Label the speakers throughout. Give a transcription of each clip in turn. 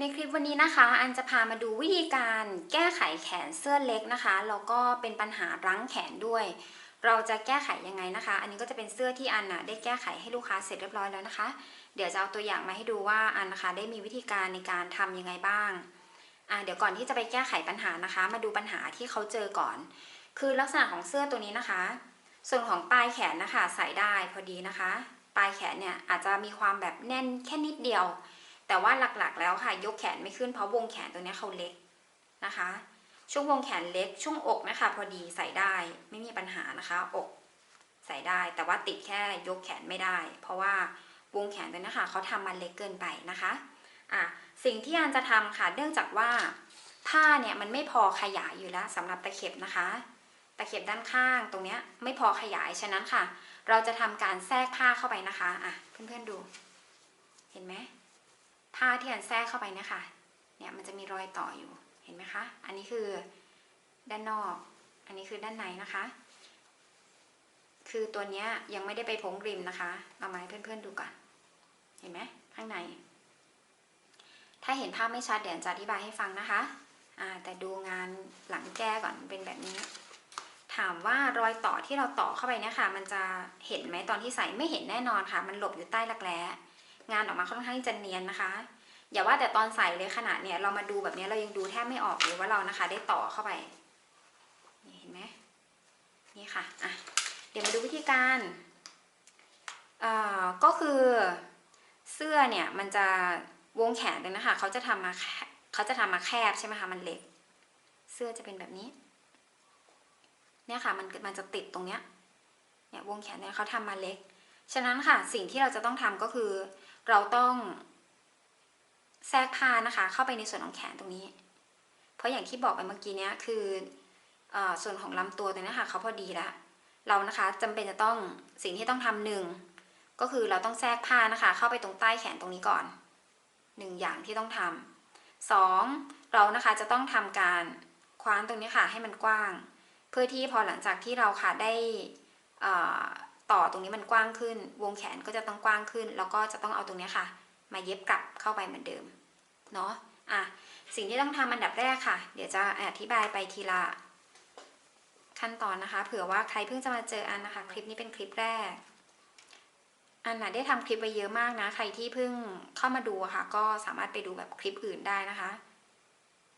Speaker 1: ในคลิปวันนี้นะคะ อันจะพามาดูวิธีการแก้ไขแขนเสื้อเล็กนะคะ แล้วก็เป็นปัญหารั้งแขนด้วย เราจะแก้ไขยังไงนะคะ อันนี้ก็จะเป็นเสื้อที่อันน่ะได้แก้ไขให้ลูกค้าเสร็จเรียบร้อยแล้วนะคะ เดี๋ยวจะเอาตัวอย่างมาให้ดูว่าอันนะคะได้มีวิธีการในการทำยังไงบ้างอ่าเดี๋ยวก่อนที่จะไปแก้ไขปัญหานะคะ มาดูปัญหาที่เขาเจอก่อน คือลักษณะของเสื้อตัวนี้นะคะ ส่วนของปลายแขนนะคะใส่ได้พอดีนะคะ ปลายแขนเนี่ยอาจจะมีความแบบแน่นแค่นิดเดียว แต่ว่าหลักๆแล้วค่ะยกแขนไม่ขึ้นเพราะวงแขนตัวนี้เขาเล็กนะคะ ช่วงวงแขนเล็ก ช่วงอกนะคะ พอดีใส่ได้ไม่มีปัญหานะคะ อกใส่ได้แต่ว่าติดแค่ยกแขนไม่ได้ เพราะว่าวงแขนตัวนี้ค่ะเขาทำมันเล็กเกินไปนะคะอะสิ่งที่อันจะทำค่ะเนื่องจากว่าผ้าเนี่ยมันไม่พอขยายอยู่แล้วสำหรับตะเข็บนะคะ ตะเข็บด้านข้างตรงเนี้ยไม่พอขยายฉะนั้นค่ะ เราจะทำการแทรกผ้าเข้าไปนะคะอะเพื่อนๆดู เห็นไหม ผ้าที่อันแทรกเข้าไปนี่ยค่ะเนี่ยมันจะมีรอยต่ออยู่ เห็นไหมคะ อันนี้คือด้านนอก อันนี้คือด้านในนะคะ คือตัวเนี้ยยังไม่ได้ไปพงริมนะคะ เอามาให้เพื่อนๆดูก่อน เห็นไหมข้างใน ถ้าเห็นภาพไม่ชัดเดี๋ยวจะอธิบายให้ฟังนะคะอ่าแต่ดูงานหลังแก้ก่อนเป็นแบบนี้ ถามว่ารอยต่อที่เราต่อเข้าไปเนี่ยค่ะ มันจะเห็นไหมตอนที่ใส่ไม่เห็นแน่นอนค่ะ มันหลบอยู่ใต้รักแร้ งานออกมาค่อนข้างจะเนียนนะคะ อย่าว่าแต่ตอนใส่เลยขนาดเนี่ยเรามาดูแบบนี้เรายังดูแทบไม่ออกเลยว่าเรานะคะ ได้ต่อเข้าไปเห็นไหมนี่ค่ะอะ เดี๋ยวมาดูวิธีการเอ่อก็คือเสื้อเนี่ยมันจะวงแขนเลยนะคะเขาจะทำมาเขาจะทำมาแคบใช่ไหมคะมันเล็ก เสื้อจะเป็นแบบนี้ เนี่ยค่ะมันมันจะติดตรงเนี้ยเนี่ยวงแขนเนี่ยเขาทำมาเล็ก ฉะนั้นค่ะสิ่งที่เราจะต้องทำก็คือ เราต้องแทรกผ้านะคะ เข้าไปในส่วนของแขนตรงนี้ เพราะอย่างที่บอกไปเมื่อกี้เนี้ยคืออส่วนของลำตัวตรงนี้ค่ะเขาพอดีแล้วเรานะคะจำเป็นจะต้องสิ่งที่ต้องทำหนึ่งก็คือเราต้องแทรกผ้านะคะ เข้าไปตรงใต้แขนตรงนี้ก่อนหนึ่งอย่างที่ต้องทำสองเรานะคะจะต้องทำการคว้านตรงนี้ค่ะให้มันกว้าง เพื่อที่พอหลังจากที่เราค่ะได้อ่อ ต่อตรงนี้มันกว้างขึ้น วงแขนก็จะต้องกว้างขึ้น แล้วก็จะต้องเอาตรงนี้ค่ะ มาเย็บกลับเข้าไปเหมือนเดิมเนาะอะสิ่งที่ต้องทำอันดับแรกค่ะ เดี๋ยวจะอธิบายไปทีละขั้นตอนนะคะ เผื่อว่าใครเพิ่งจะมาเจออันนะคะ คลิปนี้เป็นคลิปแรก อันน่ะได้ทำคลิปไว้เยอะมากนะ ใครที่เพิ่งเข้ามาดูค่ะ ก็สามารถไปดูแบบคลิปอื่นได้นะคะ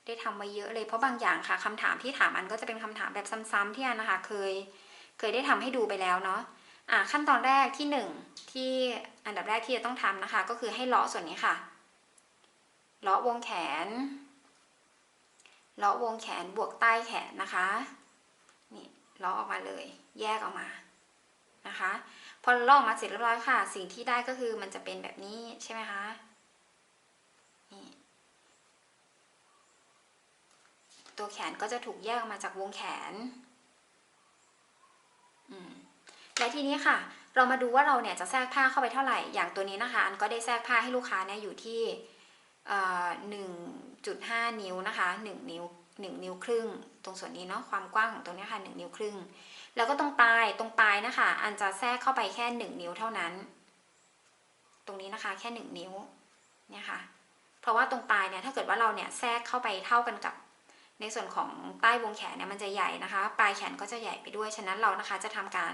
Speaker 1: ได้ทำไว้เยอะเลยเพราะบางอย่างค่ะคำถามที่ถามอันก็จะเป็นคำถามแบบซ้ำๆที่อันนะคะ เคย เคยได้ทำให้ดูไปแล้วเนาะ ขั้นตอนแรกที่หนึ่งที่อันดับแรกที่จะต้องทำนะคะ ก็คือให้เลาะส่วนนี้ค่ะเลาะวงแขนเลาะวงแขนบวกใต้แขนนะคะนี่เลาะออกมาเลย แยกออกมานะคะ พอเลาะออกมาเสร็จเรียบร้อยค่ะ สิ่งที่ได้ก็คือมันจะเป็นแบบนี้ใช่ไหมคะนี่ตัวแขนก็จะถูกแยกออกมาจากวงแขน และทีนี้ค่ะ เรามาดูว่าเราเนี่ยจะแทรกผ้าเข้าไปเท่าไหร่ อย่างตัวนี้นะคะ อันก็ได้แทรกผ้าให้ลูกค้าเนี่ยอยู่ที่หนึ่งจุดห้านิ้วนะคะหนึ่งนิ้วหนึ่งนิ้วครึ่ง ตรงส่วนนี้เนาะความกว้างของตรงนี้ค่ะหนึ่งนิ้วครึ่ง แล้วก็ตรงปลายตรงปลายนะคะ อันจะแทรกเข้าไปแค่หนึ่งนิ้วเท่านั้น ตรงนี้นะคะแค่หนึ่งนิ้วเนี่ยค่ะเพราะว่าตรงปลายเนี่ยถ้าเกิดว่าเราเนี่ยแทรกเข้าไปเท่ากันกับ ในส่วนของใต้วงแขนเนี่ยมันจะใหญ่นะคะ ปลายแขนก็จะใหญ่ไปด้วย ฉะนั้นเรานะคะจะทำการ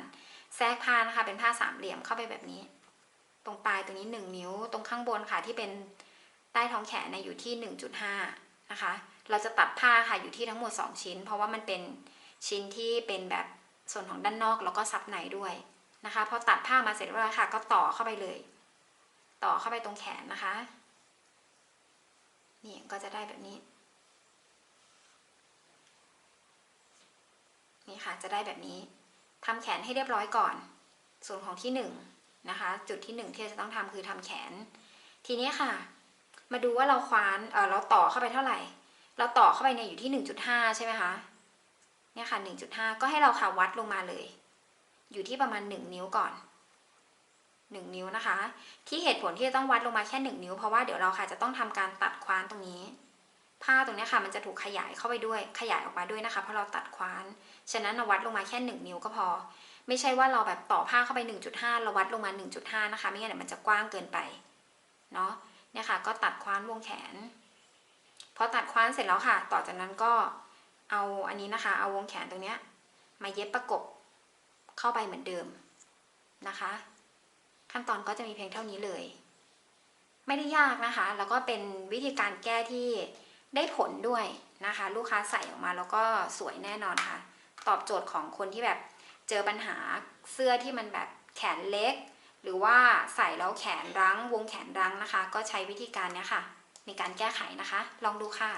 Speaker 1: แทรกผ้านะคะ เป็นผ้าสามเหลี่ยมเข้าไปแบบนี้ ตรงปลายตรงนี้หนึ่งนิ้ว ตรงข้างบนค่ะที่เป็นใต้ท้องแขนเนี่ยอยู่ที่หนึ่งจุดห้านะคะ เราจะตัดผ้าค่ะอยู่ที่ทั้งหมดสองชิ้น เพราะว่ามันเป็นชิ้นที่เป็นแบบส่วนของด้านนอกแล้วก็ซับในด้วยนะคะ พอตัดผ้ามาเสร็จแล้วค่ะ ก็ต่อเข้าไปเลย ต่อเข้าไปตรงแขนนะคะ นี่ก็จะได้แบบนี้ คะจะได้แบบนี้ทำแขนให้เรียบร้อยก่อน ส่วนของที่หนึ่งนะคะ จุดที่หนึ่งที่เราจะต้องทำคือทำแขน ทีนี้ค่ะ มาดูว่าเราคว้านเออเราต่อเข้าไปเท่าไหร่ เราต่อเข้าไปเนี่ยอยู่ที่หนึ่งจุดห้าใช่ไหมคะเนี่ยค่ะหนึ่งจุดห้าก็ให้เราค่ะวัดลงมาเลย อยู่ที่ประมาณหนึ่งนิ้วก่อนหนึ่งนิ้วนะคะ ที่เหตุผลที่จะต้องวัดลงมาแค่หนึ่งนิ้วเพราะว่าเดี๋ยวเราค่ะจะต้องทำการตัดคว้านตรงนี้ ผ้าตรงนี้ค่ะมันจะถูกขยายเข้าไปด้วยขยายออกมาด้วยนะคะ เพราะเราตัดคว้าน ฉะนั้นเราวัดลงมาแค่หนึ่งนิ้วก็พอ ไม่ใช่ว่าเราแบบต่อผ้าเข้าไป 1.5เราวัดลงมา 1.5 นะคะ ไม่งั้นมันจะกว้างเกินไปเนาะเนี่ยค่ะก็ตัดคว้านวงแขนพอตัดคว้านเสร็จแล้วค่ะ ต่อจากนั้นก็เอาอันนี้นะคะ เอาวงแขนตรงเนี้ยมาเย็บประกบเข้าไปเหมือนเดิมนะคะ ขั้นตอนก็จะมีเพียงเท่านี้เลย ไม่ได้ยากนะคะ แล้วก็เป็นวิธีการแก้ที่ ได้ผลด้วยนะคะ ลูกค้าใส่ออกมาแล้วก็สวยแน่นอนค่ะ ตอบโจทย์ของคนที่แบบเจอปัญหาเสื้อที่มันแบบแขนเล็ก หรือว่าใส่แล้วแขนรั้ง วงแขนรั้งนะคะ ก็ใช้วิธีการนี้ค่ะ ในการแก้ไขนะคะ ลองดูค่ะ